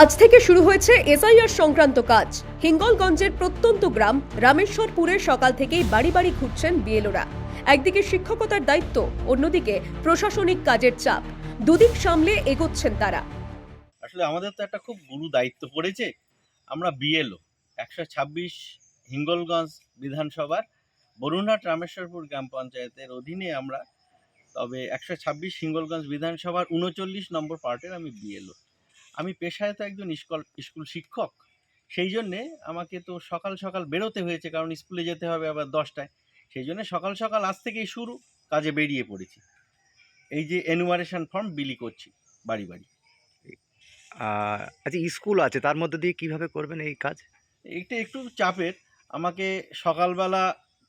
আজ থেকে শুরু হয়েছে এসআইআর সংক্রান্ত কাজ। হিঙ্গলগঞ্জের প্রত্যন্ত গ্রাম রামেশ্বরপুরের সকাল থেকেই বাড়ি বাড়ি ঘুরছেন বিএলওরা। একদিকে শিক্ষকতার দায়িত্ব, অন্যদিকে প্রশাসনিক কাজের চাপ। দুদিক সামলে এগোচ্ছেন তারা। আসলে আমাদের তো একটা খুব গুরু দায়িত্ব পড়েছে। আমরা বিএলও। একশো ছাব্বিশ হিঙ্গলগঞ্জ বিধানসভার বরুণহাট রামেশ্বরপুর গ্রাম পঞ্চায়েতের অধীনে আমরা, তবে একশো ছাব্বিশ হিঙ্গলগঞ্জ বিধানসভার উনচল্লিশ নম্বর পার্টের আমি বিএলও। আমি পেশায় তো একজন স্কুল স্কুল শিক্ষক। সেই জন্যে আমাকে তো সকাল সকাল বেরোতে হয়েছে কারণ স্কুলে যেতে হবে আবার দশটায়। সেই জন্য সকাল সকাল আজ থেকেই শুরু কাজে বেরিয়ে পড়েছি। এই যে এনুমারেশন ফর্ম বিলি করছি বাড়ি বাড়ি। আচ্ছা স্কুল আছে তার মধ্যে দিয়ে কীভাবে করবেন এই কাজ? এইটা একটু চাপের আমাকে সকালবেলা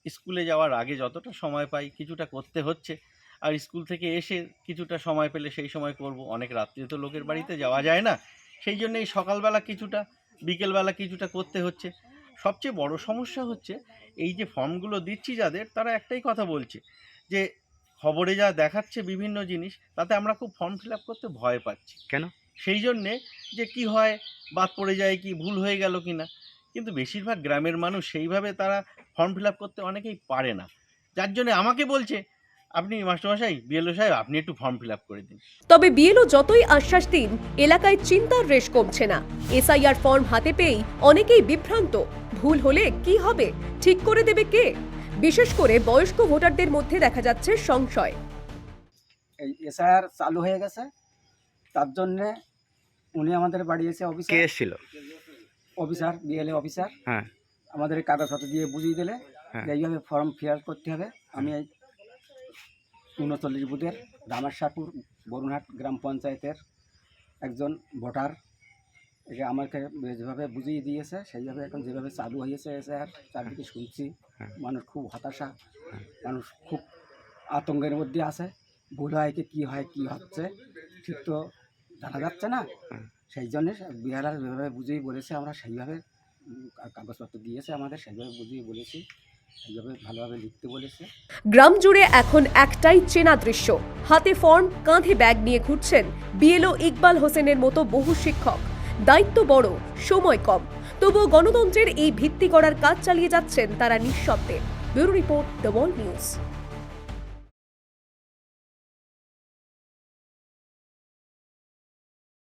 স্কুলে যাওয়ার আগে যতটা সময় পাই কিছুটা করতে হচ্ছে। আর স্কুল থেকে এসে কিছুটা সময় পেলে সেই সময় করব। অনেক রাত্রে তো লোকের বাড়িতে যাওয়া যায় না। সেই জন্য এই সকালবেলা কিছুটা বিকেলবেলা কিছুটা করতে হচ্ছে। সবচেয়ে বড় সমস্যা হচ্ছে এই যে ফর্মগুলো দিচ্ছি যাদের তারা একটাই কথা বলছে যে খবরে যা দেখাচ্ছে বিভিন্ন জিনিস তাতে আমরা খুব ফর্ম ফিল আপ করতে ভয় পাচ্ছি। কেন? সেই জন্যে যে কি হয় বাদ পড়ে যায় কি ভুল হয়ে গেল কি না কিন্তু বেশিরভাগ গ্রামের মানুষ সেইভাবে তারা ফর্ম ফিল আপ করতে অনেকেই পারে না। যার জন্য আমাকে বলছে আপনি মাস্টারমশাই বিএলও সাহেব আপনি একটু ফর্ম ফিল আপ করে দিন। তবে বিএলও যতই আশ্বাস দিন এলাকায় চিন্তার রেশ কমছে না। এসআইআর ফর্ম হাতে পেয়েই অনেকেই বিভ্রান্ত। ভুল হলে কি হবে? ঠিক করে দেবে কে? বিশেষ করে বয়স্ক ভোটারদের মধ্যে দেখা যাচ্ছে সংশয়। এই এসআইআর চালু হয়ে গেছে। তার জন্যে উনি আমাদের বাড়ি এসে কে অফিসার এসেছিল অফিসার বিএলএ অফিসার হ্যাঁ। আমাদের কাগজপত্র দিয়ে বুঝিয়ে দিলে হ্যাঁ। যে এইভাবে ফর্ম ফিল করতে হবে। আমি এই উনচল্লিশ বুথের রামেশ্বরপুর বরুণহাট গ্রাম পঞ্চায়েতের একজন ভোটার একে আমাকে যেভাবে বুঝিয়ে দিয়েছে, সেইভাবে এখন যেভাবে চালু হয়েছে এসআইআর চারদিকে শুনছি। মানুষ খুব হতাশা। মানুষ খুব আতঙ্কের মধ্যে আছে ভুল হয় কি, কী হয়, কি হচ্ছে, ঠিক তো জানা যাচ্ছে না। সেই জন্যে বিহারার যেভাবে বুঝিয়ে বলেছে, আমরা সেইভাবে কাগজপত্র দিয়েছে আমাদের, সেইভাবে বুঝিয়ে বলেছি গ্রাম জুড়ে এখন একটাই চেনা দৃশ্য। হাতে ফর্ম, কাঁধে ব্যাগ নিয়ে ঘুরছেন বিএলও ইকবাল হোসেনের মতো বহু শিক্ষক। দায়িত্ব বড়, সময় কম। তবুও গণতন্ত্রের এই ভিত্তি করার কাজ চালিয়ে যাচ্ছেন তারা নিঃশব্দে। Bureau report the world news.